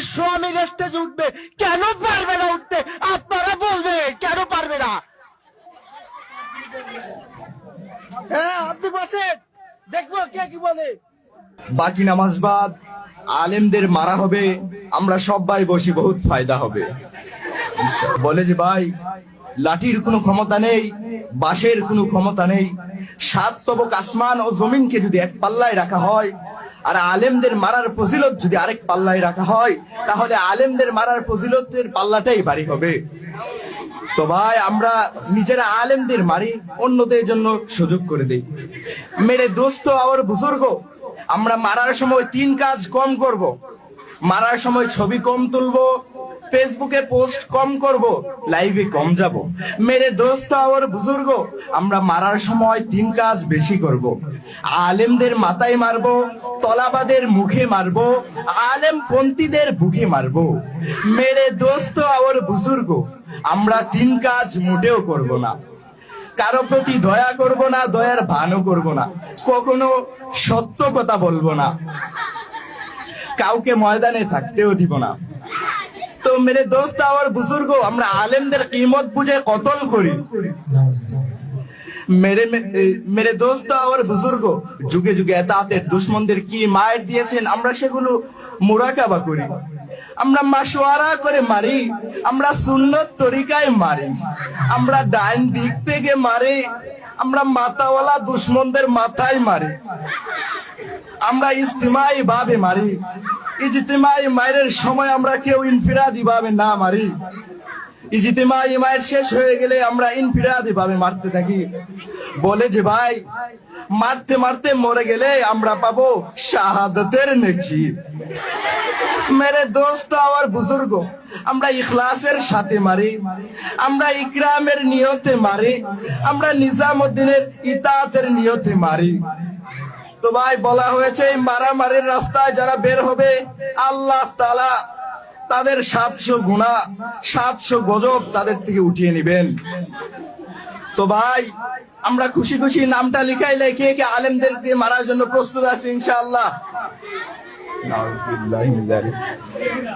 বিশ্ব আমির স্টেজে উঠবে, কেন পারবে না উঠতে? আপনারা বলবে, কেন পারবে না? হ্যাঁ আপনি বসেন। দেখব কে কি বলে। বাকি নামাজ বাদ, আলেমদের মারা হবে, আমরা সবাই বসি, বহুত ফায়দা হবে। বলে যে, ভাই, লাঠির কোনো ক্ষমতা নেই, বাঁশের কোনো ক্ষমতা নেই। সাত তবক আসমান ও জমিনকে যদি এক পাল্লায় রাখা হয় আর আলেমদের মারার ফজিলত যদি আরেক পাল্লায় রাখা হয়, তাহলে আলেমদের মারার ফজিলতের পাল্লাটাই বাড়ি হবে। তো ভাই, আমরা নিজেরা আলেমদের মারি, অন্যদের জন্য সুযোগ করে দেই। মেরে দোস্ত আর বুজুর্গ, আমরা মারার সময় তিন কাজ কম করব। মারার সময় ছবি কম তুলবো ফেসবুকে পোস্ট কম করব লাইভে কম যাব। মেরে দোস্ত আর বুজুর্গ, আমরা মারার সময় তিন কাজ বেশি করব। আলেমদের মাথায় মারবো, তলাবাদের মুখে মারবো, আলেম পন্থীদের বুকে মারবো। মেরে দোস্ত আর বুজুর্গ, আমরা তিন কাজ মোটেও করব না। কারও প্রতি দয়া করব না, দয়ার ভানও করব না। কখনো সত্য কথা বলব না। কাউকে ময়দানে থাকতেও দিব না। তো মেরে দোস্ত, আমার বুজুর্গ, আমরা আলেমদের কিমত বুঝে কতল করি? মেরে মেরে দোস্ত আর বুজুর্গ, যুগে যুগে এতাতের দুশ্মনদের কি মায়ের দিয়েছেন? আমরা সেগুলো মোরাকাবা করি। আমরা মাসোয়ারা করে মারি, আমরা সুন্নত তরিকায় মারি। আমরা ডাইন দিক থেকে মারি, আমরা মাথাওয়ালা দুশ্মনদের মাথায় মারি। আমরা ইস্তিমাই ভাবে মারি। ইজতিমাই মায়ের সময় আমরা কেউ ইনফিরাদি ভাবে না মারি। ইজতিমাই মায়ের শেষ হয়ে গেলে আমরা ইনফিরাদি ভাবে মারতে থাকি। বলে যে, ভাই, মারতে মারতে মরে গেলে আমরা পাবো শাহাদতের নেকি। মেরে দোস্ত আর বুজুর্গ, আমরা ইখলাসের সাথে মারি। আমরা ইকরামের নিয়তে মারি। আমরা নিজামুদ্দিনের ইতাতের নিয়তে মারি। ভাই বলা হয়েছে মারামারির রাস্তায় যারা বের হবে, আল্লাহ তালা তাদের সাতশো গুণা সাতশো গজব তাদের থেকে উঠিয়ে নিবেন। তো ভাই, আমরা খুশি খুশি নামটা লিখাই লেখে কে আলেমদেরকে মারার জন্য প্রস্তুত আছি ইনশাআল্লাহ।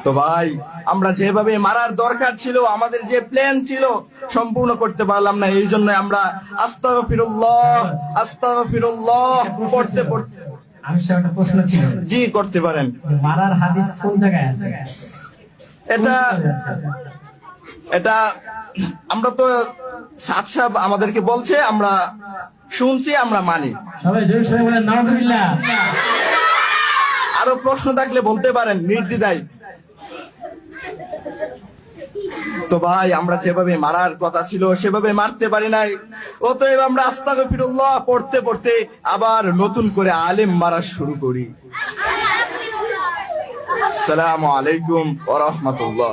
তো ভাই আমরা যেভাবে মারার দরকার ছিল আমাদের যে প্ল্যান ছিল সম্পূর্ণ করতে পারলাম না। এই জন্য আমরা আস্তাগফিরুল্লাহ আস্তাগফিরুল্লাহ পড়তে পড়তে আমি সে একটা প্রশ্ন ছিল। জি করতে পারেন। মারার হাদিস কোন জায়গায় আছে? এটা এটা আমরা তো সাত সাহেব আমাদেরকে বলছে আমরা শুনছি আমরা মানি। সবাই জোরে সবাই বলেন নাউজুবিল্লাহ। আরও প্রশ্ন থাকলে বলতে পারেন নির্দিদাই তো ভাই, আমরা যেভাবে মারার কথা ছিল, সেভাবে মারতে পারি নাই। অতএব আমরা আস্তা গফিরুল্লাহ পড়তে পড়তে আবার নতুন করে আলেম মারা শুরু করি। আসসালামু আলাইকুম ওয়া রাহমাতুল্লাহ।